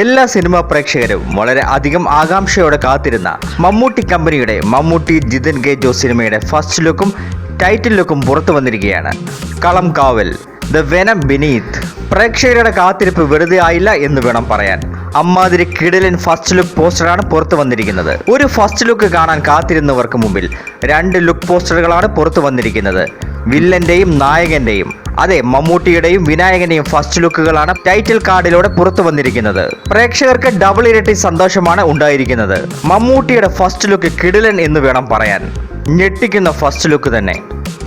എല്ലാ സിനിമാ പ്രേക്ഷകരും വളരെ അധികം ആകാംക്ഷയോടെ കാത്തിരുന്ന മമ്മൂട്ടി കമ്പനിയുടെ മമ്മൂട്ടി ജിതൻ കെ ജോസ് സിനിമയുടെ ഫസ്റ്റ് ലുക്കും ടൈറ്റിൽ ലുക്കും പുറത്തു വന്നിരിക്കുകയാണ്. കളം കാവൽ ദ വെനം ബിനീത്ത് പ്രേക്ഷകരുടെ കാത്തിരിപ്പ് വെറുതെ ആയില്ല എന്ന് വേണം പറയാൻ. അമ്മാതിരി കിടലിൻ ഫസ്റ്റ് ലുക്ക് പോസ്റ്ററാണ് പുറത്തു വന്നിരിക്കുന്നത്. ഒരു ഫസ്റ്റ് ലുക്ക് കാണാൻ കാത്തിരുന്നവർക്ക് മുമ്പിൽ രണ്ട് ലുക്ക് പോസ്റ്ററുകളാണ് പുറത്തു വന്നിരിക്കുന്നത്. വില്ലന്റെയും നായകന്റെയും അതെ മമ്മൂട്ടിയുടെയും വിനായകന്റെയും ഫസ്റ്റ് ലുക്കുകളാണ് ടൈറ്റിൽ കാർഡിലൂടെ പുറത്തു വന്നിരിക്കുന്നത്. പ്രേക്ഷകർക്ക് ഡബിൾ ഇരട്ടി സന്തോഷമാണ് ഉണ്ടായിരിക്കുന്നത്. മമ്മൂട്ടിയുടെ ഫസ്റ്റ് ലുക്ക് കിടിലൻ എന്ന് വേണം പറയാൻ. ഞെട്ടിക്കുന്ന ഫസ്റ്റ് ലുക്ക് തന്നെ.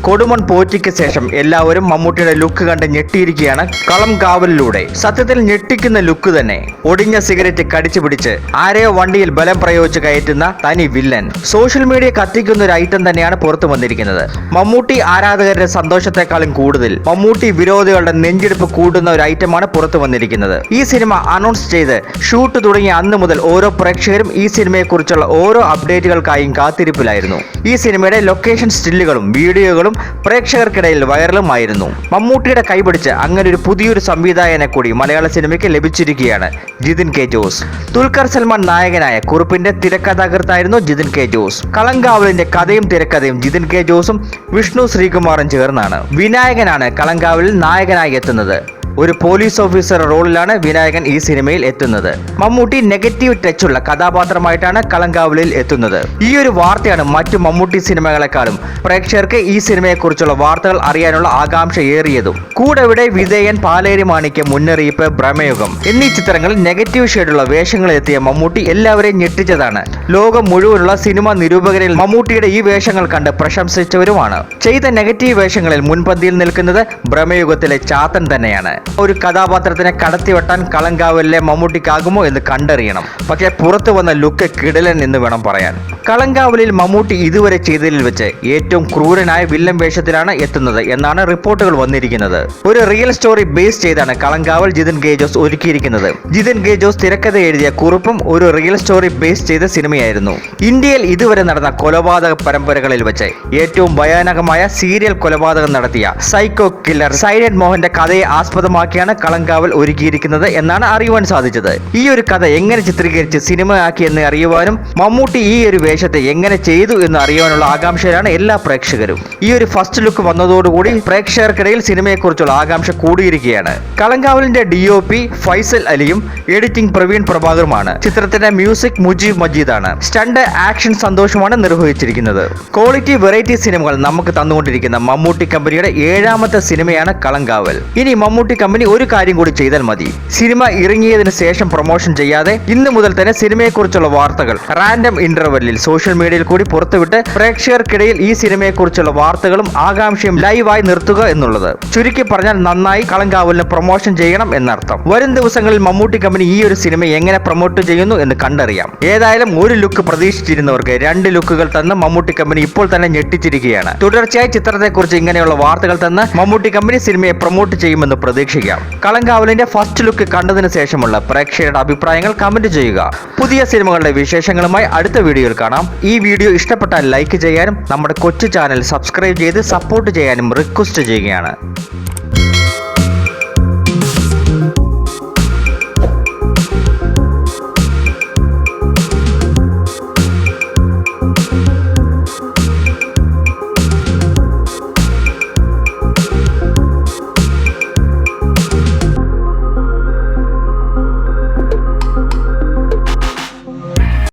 കൊടുമൺ പോറ്റിക്ക് ശേഷം എല്ലാവരും മമ്മൂട്ടിയുടെ ലുക്ക് കണ്ട് ഞെട്ടിയിരിക്കുകയാണ് കളം കാവലിലൂടെ. സത്യത്തിൽ ഞെട്ടിക്കുന്ന ലുക്ക് തന്നെ. ഒടിഞ്ഞ സിഗരറ്റ് കടിച്ചു പിടിച്ച് ആരെയോ വണ്ടിയിൽ ബലം പ്രയോഗിച്ച് കയറ്റുന്ന തനി വില്ലൻ. സോഷ്യൽ മീഡിയ കത്തിക്കുന്ന ഒരു ഐറ്റം തന്നെയാണ് പുറത്തു വന്നിരിക്കുന്നത്. മമ്മൂട്ടി ആരാധകരുടെ സന്തോഷത്തെക്കാളും കൂടുതൽ മമ്മൂട്ടി വിരോധികളുടെ നെഞ്ചെടുപ്പ് കൂട്ടുന്ന ഒരു ഐറ്റമാണ് പുറത്തു വന്നിരിക്കുന്നത്. ഈ സിനിമ അനൗൺസ് ചെയ്ത് ഷൂട്ട് തുടങ്ങിയ അന്ന് മുതൽ ഓരോ പ്രേക്ഷകരും ഈ സിനിമയെക്കുറിച്ചുള്ള ഓരോ അപ്ഡേറ്റുകൾക്കായും കാത്തിരിപ്പിലായിരുന്നു. ഈ സിനിമയുടെ ലൊക്കേഷൻ സ്റ്റില്ലുകളും വീഡിയോകളും പ്രേക്ഷകർക്കിടയിൽ വൈറലുമായിരുന്നു. മമ്മൂട്ടിയുടെ കൈപിടിച്ച് അങ്ങനെ ഒരു പുതിയൊരു സംവിധായകനെ കൂടി മലയാള സിനിമയ്ക്ക് ലഭിച്ചിരിക്കുകയാണ് ജിതിൻ കെ ജോസ്. ദുൽഖർ സൽമാൻ നായകനായ കുറുപ്പിന്റെ തിരക്കഥാകൃത്തായിരുന്നു ജിതിൻ കെ ജോസ്. കളങ്കാവലിന്റെ കഥയും തിരക്കഥയും ജിതിൻ കെ ജോസും വിഷ്ണു ശ്രീകുമാറും ചേർന്നാണ്. വിനായകനാണ് കളങ്കാവലിൽ നായകനായി എത്തുന്നത്. ഒരു പോലീസ് ഓഫീസർ റോളിലാണ് വിനായകൻ ഈ സിനിമയിൽ എത്തുന്നത്. മമ്മൂട്ടി നെഗറ്റീവ് ടച്ചുള്ള കഥാപാത്രമായിട്ടാണ് കളങ്കാവലിൽ എത്തുന്നത്. ഈ ഒരു വാർത്തയാണ് മറ്റു മമ്മൂട്ടി സിനിമകളെക്കാളും. പ്രേക്ഷകർക്ക് ഈ സിനിമയെക്കുറിച്ചുള്ള വാർത്തകൾ അറിയാനുള്ള ആകാംക്ഷ ഏറിയതും കൂടെവിടെ വിധേയൻ പാലേരി മാണിക്യ മുന്നറിയിപ്പ് ഭ്രമയുഗം. എന്നീ ചിത്രങ്ങളിൽ നെഗറ്റീവ് ഷെയ്ഡുള്ള വേഷങ്ങളിൽ എത്തിയ മമ്മൂട്ടി എല്ലാവരെയും ഞെട്ടിച്ചതാണ്. ലോകം മുഴുവനുള്ള സിനിമ നിരൂപകരിൽ മമ്മൂട്ടിയുടെ ഈ വേഷങ്ങൾ കണ്ട് പ്രശംസിച്ചവരുമാണ്. ചെയ്ത നെഗറ്റീവ് വേഷങ്ങളിൽ മുൻപന്തിയിൽ നിൽക്കുന്നത് ഭ്രമയുഗത്തിലെ ചാത്തൻ തന്നെയാണ്. ഒരു കഥാപാത്രത്തിനെ കടത്തിവെട്ടാൻ കളങ്കാവലിലെ മമ്മൂട്ടിക്കാകുമോ എന്ന് കണ്ടറിയണം. പക്ഷേ പുറത്തു വന്ന ലുക്ക് കിടലൻ എന്ന് വേണം പറയാൻ. കളങ്കാവലിൽ മമ്മൂട്ടി ഇതുവരെ ചെയ്തതിൽ വെച്ച് ഏറ്റവും ക്രൂരനായ വില്ലൻ വേഷത്തിലാണ് എത്തുന്നത് എന്നാണ് റിപ്പോർട്ടുകൾ വന്നിരിക്കുന്നത്. ഒരു റിയൽ സ്റ്റോറി ബേസ് ചെയ്താണ് കളങ്കാവൽ ജിതിൻ ഗേജോസ് ഒരുക്കിയിരിക്കുന്നത്. ജിതിൻ ഗേജോസ് തിരക്കഥ എഴുതിയ കുറിപ്പും ഒരു റിയൽ സ്റ്റോറി ബേസ് ചെയ്ത സിനിമയായിരുന്നു. ഇന്ത്യയിൽ ഇതുവരെ നടന്ന കൊലപാതക പരമ്പരകളിൽ വെച്ച് ഏറ്റവും ഭയാനകമായ സീരിയൽ കൊലപാതകം നടത്തിയ സൈക്കോ കില്ലർ സൈലന്റ് മോഹന്റെ കഥയെ ആസ്പദമാക്കിയാണ് കളങ്കാവൽ ഒരുക്കിയിരിക്കുന്നത് എന്നാണ് അറിയുവാൻ സാധിച്ചത്. ഈ ഒരു കഥ എങ്ങനെ ചിത്രീകരിച്ച് സിനിമയാക്കി എന്ന് അറിയുവാനും മമ്മൂട്ടി ഈ ഒരു വേഷത്തെ എങ്ങനെ ചെയ്തു എന്ന് അറിയുവാനുള്ള ആകാംക്ഷയിലാണ് എല്ലാ പ്രേക്ഷകരും. ഈ ഒരു ഫസ്റ്റ് ലുക്ക് വന്നതോടുകൂടി പ്രേക്ഷകർക്കിടയിൽ സിനിമയെക്കുറിച്ചുള്ള ആകാംക്ഷ കൂടിയിരിക്കുകയാണ്. കളങ്കാവലിന്റെ ഡി ഒ പി ഫൈസൽ അലിയും എഡിറ്റിംഗ് പ്രവീൺ പ്രഭാകറുമാണ് ചിത്രത്തിന്റെ മ്യൂസിക് മുജീബ് മജീദാണ്. സ്റ്റണ്ട് ആക്ഷൻ സന്തോഷമാണ് നിർവഹിച്ചിരിക്കുന്നത്. ക്വാളിറ്റി വെറൈറ്റി സിനിമകൾ നമുക്ക് തന്നുകൊണ്ടിരിക്കുന്ന മമ്മൂട്ടി കമ്പനിയുടെ ഏഴാമത്തെ സിനിമയാണ് കളങ്കാവൽ. ഇനി മമ്മൂട്ടി കമ്പനി ഒരു കാര്യം കൂടി ചെയ്താൽ മതി. സിനിമ ഇറങ്ങിയതിനു ശേഷം പ്രൊമോഷൻ ചെയ്യാതെ ഇന്ന് മുതൽ തന്നെ സിനിമയെക്കുറിച്ചുള്ള വാർത്തകൾ. റാൻഡം ഇന്റർവെല്ലിൽ സോഷ്യൽ മീഡിയയിൽ കൂടി പുറത്തുവിട്ട് പ്രേക്ഷകർക്കിടയിൽ ഈ സിനിമയെക്കുറിച്ചുള്ള വാർത്തകളും ആകാംക്ഷയും ലൈവായി നിർത്തുക എന്നുള്ളത്. ചുരുക്കി പറഞ്ഞാൽ നന്നായി കളങ്കാവലിന് പ്രൊമോഷൻ ചെയ്യണം എന്നർത്ഥം. വരും ദിവസങ്ങളിൽ മമ്മൂട്ടി കമ്പനി ഈ ഒരു സിനിമ എങ്ങനെ പ്രൊമോട്ട് ചെയ്യുന്നു എന്ന് കണ്ടറിയാം. ഏതായാലും ഒരു ലുക്ക് പ്രതീക്ഷിച്ചിരുന്നവർക്ക് രണ്ട് ലുക്കുകൾ തന്ന് മമ്മൂട്ടി കമ്പനി ഇപ്പോൾ തന്നെ ഞെട്ടിച്ചിരിക്കുകയാണ്. തുടർച്ചയായി ചിത്രത്തെക്കുറിച്ച് ഇങ്ങനെയുള്ള വാർത്തകൾ തന്ന് മമ്മൂട്ടി കമ്പനി സിനിമയെ പ്രൊമോട്ട് ചെയ്യുമെന്ന് പ്രതീക്ഷിക്കാം കളങ്കാവലിന്റെ ഫസ്റ്റ് ലുക്ക് കണ്ടതിന് ശേഷമുള്ള പ്രേക്ഷകരുടെ അഭിപ്രായങ്ങൾ കമന്റ് ചെയ്യുക. പുതിയ സിനിമകളുടെ വിശേഷങ്ങളുമായി അടുത്ത വീഡിയോയിൽ കാണാം. ഈ വീഡിയോ ഇഷ്ടപ്പെട്ടാൽ ലൈക്ക് ചെയ്യാനും നമ്മുടെ കൊച്ചു ചാനൽ സബ്സ്ക്രൈബ് ചെയ്ത് സപ്പോർട്ട് ചെയ്യാനും റിക്വസ്റ്റ് ചെയ്യുകയാണ്.